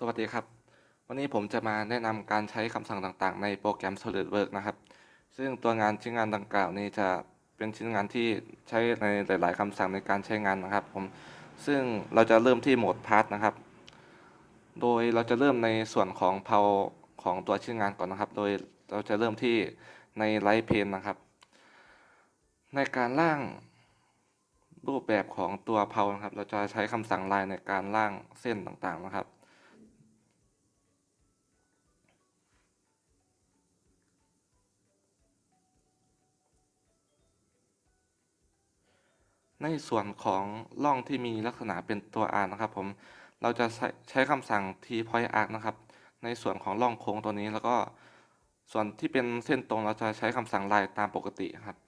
สวัสดีครับ วันนี้ผมจะมาแนะนำการใช้คำสั่งต่างๆ ในโปรแกรม SolidWorks นะครับ ซึ่งตัวงานชิ้นงานดังกล่าวนี้จะเป็นชิ้นงานที่ใช้ในหลาย ๆคำสั่งในการใช้งานนะครับผม ซึ่งเราจะเริ่มที่โหมดพาร์ทนะครับ โดยเราจะเริ่มในส่วนของเพาของตัวชิ้นงานก่อนนะครับ โดยเราจะเริ่มที่ในไลท์เพนนะครับ ในการร่างรูปแบบของตัวเพานะครับ เราจะใช้คำสั่งลายในการร่างเส้นต่างๆนะครับ ในส่วนของร่องที่มีลักษณะเป็นตัว R นะครับผม เราจะใช้ใช้คำสั่ง t point arc นะครับ ในส่วนของร่องโค้งตัวนี้แล้วก็ ส่วนที่เป็นเส้นตรงเราจะใช้คำสั่ง line ตามปกติครับ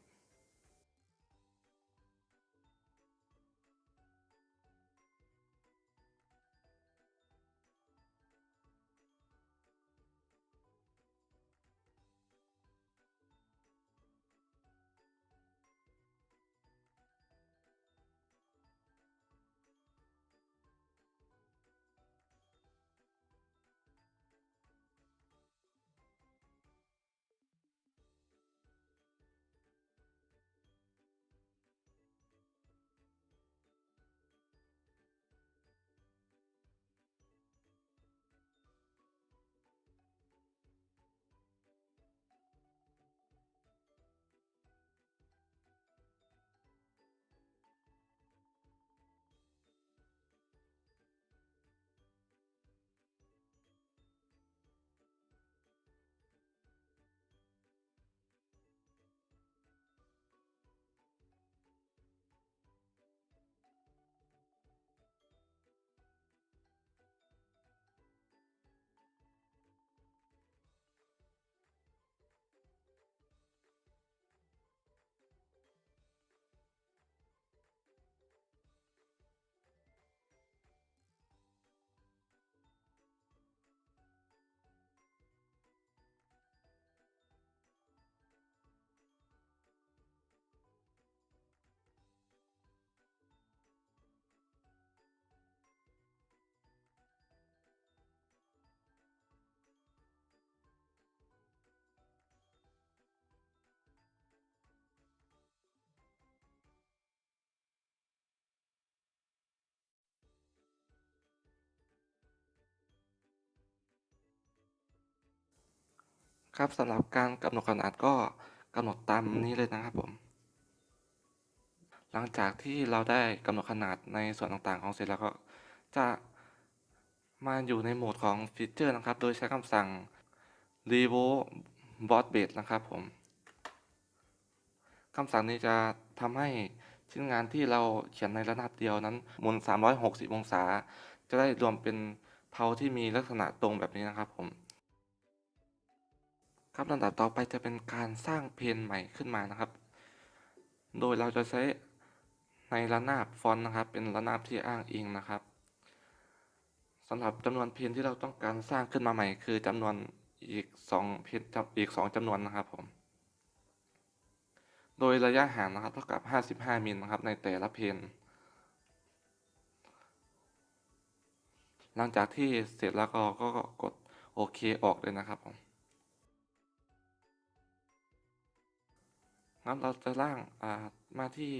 ครับสำหรับการกำหนดขนาดก็กำหนดตามนี้เลยนะครับผม หลังจากที่เราได้กำหนดขนาดในส่วนต่างๆของเสร็จแล้วก็จะมาอยู่ในโหมดของฟีเจอร์นะครับ โดยใช้คำสั่ง revo boss base นะครับผมคำสั่งนี้จะทำให้ชิ้นงานที่เราเขียนในระนาบเดียวนั้นหมุน 360 องศา จะได้รวมเป็นเพาที่มีลักษณะตรงแบบนี้นะครับผม ครับลำดับต่อไปจะเป็นการสร้างเพนใหม่ขึ้นมานะครับ โดยเราจะใช้ในระนาบฟอนต์นะครับ เป็นระนาบที่อ้างอิงนะครับสำหรับจำนวนเพนที่เราต้องการสร้างขึ้นมาใหม่ คือจำนวนอีก2เพนอีก 2จำนวนนะครับผม โดยระยะห่างนะครับเท่ากับ 55มิลนะครับในแต่ละเพนหลังจากที่เสร็จแล้วก็ก็กดโอเคออกเลยนะครับผม งั้นเราจะร่างมาที่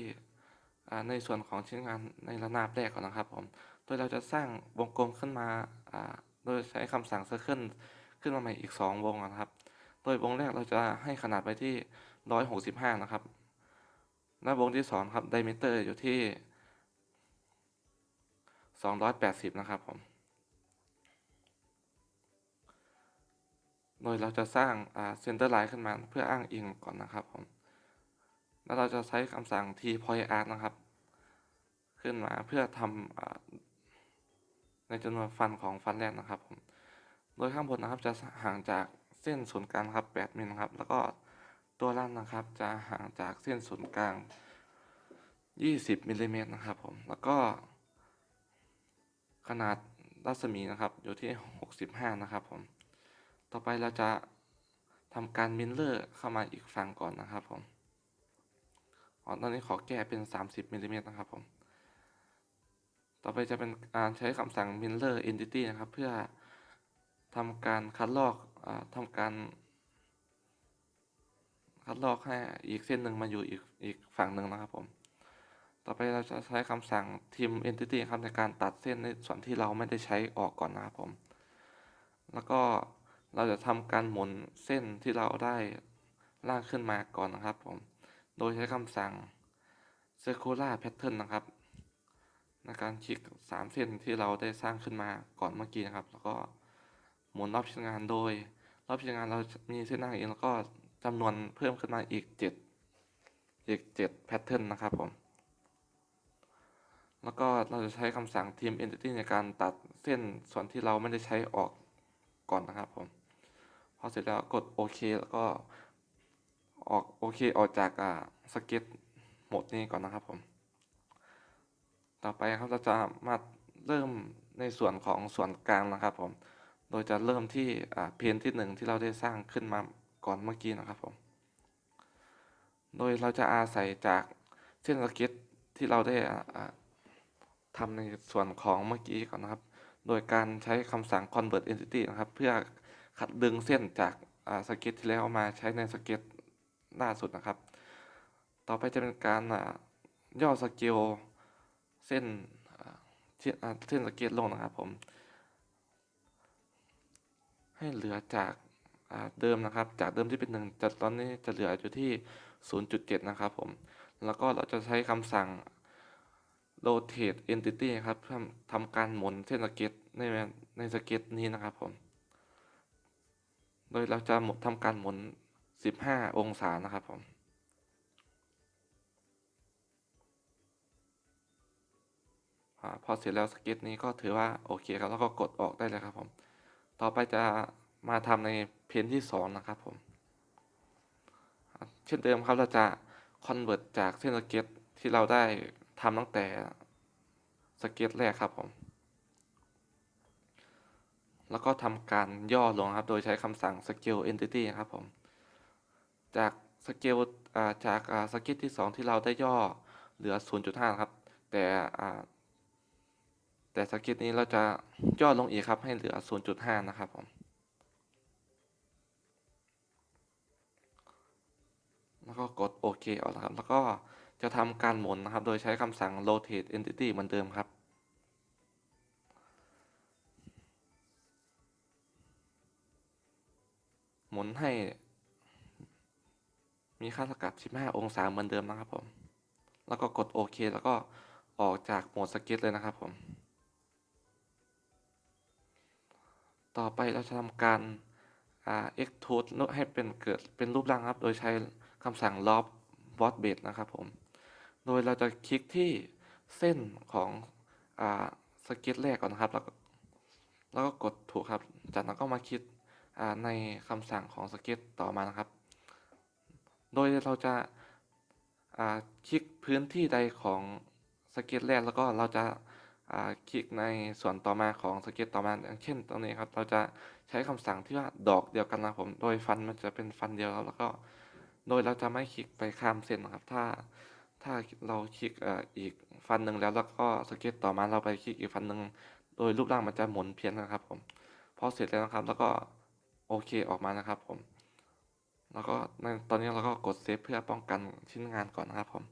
ในส่วนของชิ้นงานในระนาบแรกก่อนนะครับผมโดยเราจะสร้างวงกลมขึ้นมาโดยใช้คำสั่ง circle ขึ้นมาใหม่อีก 2 วงนะครับ โดยวงแรกเราจะให้ขนาดไปที่ 165 นะครับ และวงที่ 2 ครับ diameter อยู่ที่ 280 นะครับผม โดยเราจะสร้างอ่า center line ขึ้นมาเพื่ออ้างอิงก่อนนะครับผม แล้วเราจะใช้คำสั่ง t point arc นะครับ ขึ้นมาเพื่อทำในจำนวนฟันของฟันแรกนะครับผมโดยข้างบนนะครับจะห่างจากเส้นศูนย์กลางครับ 8มิลครับ แล้วก็ตัวล่างนะครับ จะห่างจากเส้นศูนย์กลาง 20มิลลิเมตรนะครับผม แล้วก็ ขนาดรัศมีนะครับ อยู่ที่ 65 นะครับผม ต่อไปเราจะทำการมิลเลอร์เข้ามาอีกฝั่งก่อนนะครับผม ตอนนี้ขอแก้เป็น 30มิลลิเมตรนะครับผม ต่อไปจะเป็นการใช้คำสั่ง mirror entity นะครับ เพื่อทำการคัดลอกอทำการคัดลอกให้อีกเส้นหนึ่งมาอยู่อีกอีกฝั่งหนึ่งนะครับผม ต่อไปเราจะใช้คำสั่ง trim entity ครับในการตัดเส้นในส่วนที่เราไม่ได้ใช้ออกก่อนนะครับผม แล้วก็เราจะทำการหมุนเส้นที่เราได้ลากขึ้นมาก่อนนะครับผม โดยใช้คำสั่ง circular pattern นะครับ ในการคลิกสามเส้นที่เราได้สร้างขึ้นมาก่อนเมื่อกี้นะครับ แล้วก็หมุนรอบชิ้นงานโดย รอบชิ้นงานเรามีเส้นหน้าเองแล้วก็จำนวนเพิ่มขึ้นมาอีกเจ็ดอีกเจ็ดแพทเทิร์นนะครับผม แล้วก็เราจะใช้คำสั่ง team entity ในการตัดเส้นส่วนที่เราไม่ได้ใช้ออกก่อนนะครับผม พอเสร็จแล้วกดโอเคแล้วก็ ออกโอเคออกจากอ่าสเก็ตโหมดนี้ก่อนนะครับผม ต่อไปครับเราจะมาเริ่มในส่วนของส่วนกลางนะครับผม โดยจะเริ่มที่อ่าเพนที่หนึ่งที่เราได้สร้างขึ้นมาก่อนเมื่อกี้นะครับผม โดยเราจะอาศัยจากเส้นสเก็ตที่เราได้ทำในส่วนของเมื่อกี้ก่อนนะครับ โดยการใช้คำสั่ง convert entity นะครับ เพื่อขัดดึงเส้นจากสเก็ตที่แล้วมาใช้ในสเก็ต ล่าสุดนะครับ ต่อไปจะเป็นการย่อสเกลเส้นเส้นสเก็ตลงนะครับผม ให้เหลือจากเดิมนะครับ จากเดิมที่เป็นหนึ่งจะตอนนี้จะเหลืออยู่ที่ 0.7 นะครับผม แล้วก็เราจะใช้คำสั่ง rotate entity ครับเพื่อทำการหมุนเส้นสเก็ตในในสเก็ตนี้นะครับผม โดยเราจะหมุนทำการหมุน 15องศานะครับผมอพอเสร็จแล้วสเก็ตนี้ก็ถือว่าโอเคครับแล้วก็กดออกได้เลยครับผม ต่อไปจะมาทำในเพนที่2นะครับผม เช่นเดิมครับเราจะ convert จากเส้นสเก็ตที่เราได้ทำตั้งแต่สเก็ตแรกครับผม แล้วก็ทำการย่อลงครับ โดยใช้คำสั่ง scale entity ครับผม จากสเกลจากสเก็ตที่ 2 ที่เราได้ย่อเหลือ 0.5 ครับ แต่แต่สเก็ตนี้เราจะย่อลงอีกครับให้เหลือ 0.5 นะครับผมแล้วก็กดโอเคออกนะครับ แล้วก็จะทำการหมุนนะครับ โดยใช้คำสั่ง rotate entity เหมือนเดิมครับหมุนให้ มีค่าสกัด 15 องศาเหมือนเดิมนะครับผม แล้วก็กดโอเค แล้วก็ออกจากโหมดสเก็ตเลยนะครับผม ต่อไปเราจะทำการอ่า extrude ให้เป็นเกิดเป็นรูปร่างครับ โดยใช้คำสั่ง lob boss base นะครับผม โดยเราจะคลิกที่เส้นของอสเก็ตแรกก่อนนะครับ แล้วก็แล้วก็กดถูกครับ จากนั้นก็มาคลิกในคำสั่งของสเก็ตต่อมานะครับ โดยเราจะาคลิกพื้นที่ใดของสเก็ตแรกแล้วก็เราจะาคลิกในส่วนต่อมาของสเก็ตต่อมาอย่างเช่นตรงนี้ครับเราจะใช้คำสั่งที่ว่าดอกเดียวกันนะครับผม โดยฟันมันจะเป็นฟันเดียวครับแล้วก็ โดยเราจะไม่คลิกไปข้ามเส้นนะครับ ถ้าถ้าเราคลิกอ,อีกฟันหนึ่งแล้วแล้วก็สเก็ตต่อมาเราไปคลิกอีกฟันหนึ่งโดยรูปร่างมันจะหมุนเพี้ยนนะครับผมพอเสร็จแล้วนะครับ แล้วก็โอเคออกมานะครับผม แล้วก็ในตอนนี้เราก็กดเซฟเพื่อป้องกันชิ้นงานก่อนนะครับผม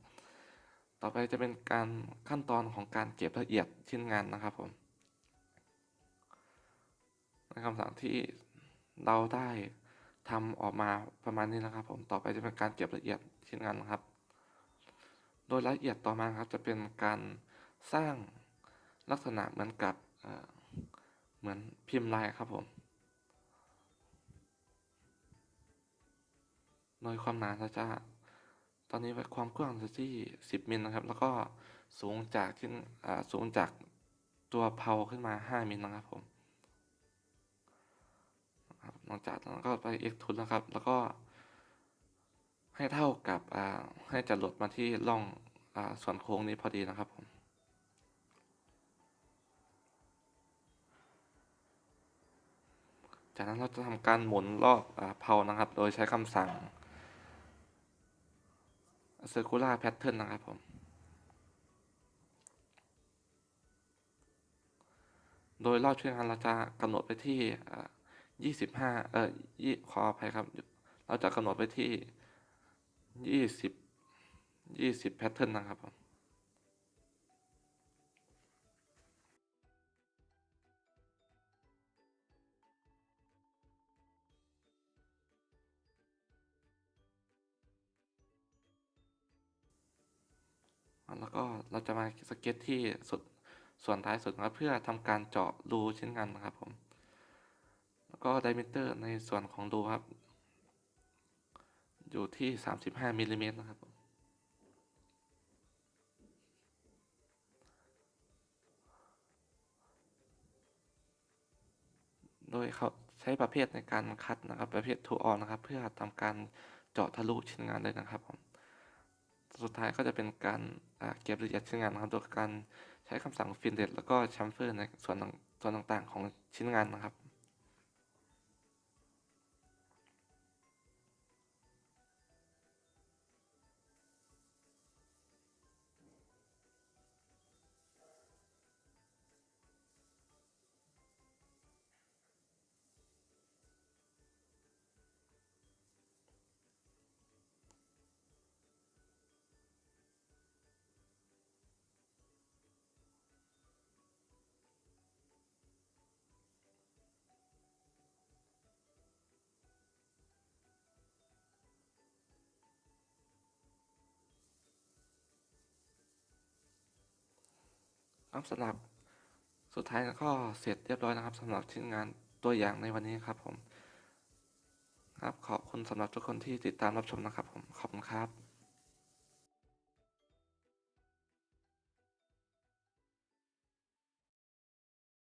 ต่อไปจะเป็นการขั้นตอนของการเก็บละเอียดชิ้นงานนะครับผมในคำสั่งที่เราได้ทำออกมาประมาณนี้นะครับ ผม ต่อไปจะเป็นการเก็บละเอียดชิ้นงานนะครับ โดยละเอียดต่อมาครับจะเป็นการสร้างลักษณะเหมือนกับเเหมือนพิมพ์ลายครับผม โดยความหนาจะ ตอนนี้ไว้ความกว้างจะที่ 10มิลนะครับ แล้วก็สูงจากที่สูงจากตัวเพาขึ้นมา 5มิลนะครับผมหลังจากนั้นก็ไป extrude นะครับ แล้วก็ ให้เท่ากับให้จะหลดมาที่ร่องอส่วนโค้งนี้พอดีนะครับผมจากนั้นเราจะทำการหมุนรอบเพานะครับ โดยใช้คำสั่ง circular pattern นะครับผม โดยรอบช่วยงานเราจะกำหนดไปที่ยี่สิบห้าเอ่อยี่ขออภัยครับ เราจะกำหนดไปที่ยี่สิบยี่สิบแพทเทิร์นนะครับผม ก็เราจะมาสเก็ตที่สุดส่วนท้ายสุดนะครับเพื่อทำการเจาะรูเชิ้นงานนะครับผมแล้วก็ไดมิเตอร์ในส่วนของรูครับ อยู่ที่ 35มิลลิเมตรนะครับโดยเขาใช้ประเภทในการคัดนะครับ ประเภททูออนนะครับ เพื่อทำการเจาะทะลุชิ้นงานเลยนะครับผม สุดท้ายก็จะเป็นการเก็บรายละเอียดชิ้นงานนะครับ โดยการใช้คำสั่ง f i n d e t แล้วก็ชัมเฟอร์ในส่วนส่วนต่างๆ ของชิ้นงานนะครับ ครับสำหรับสุดท้ายก็เสร็จเรียบร้อยนะครับสำหรับชิ้นงานตัวอย่างในวันนี้ครับผม ครับขอบคุณสำหรับทุกคนที่ติดตามรับชมนะครับผมขอบคุณครับ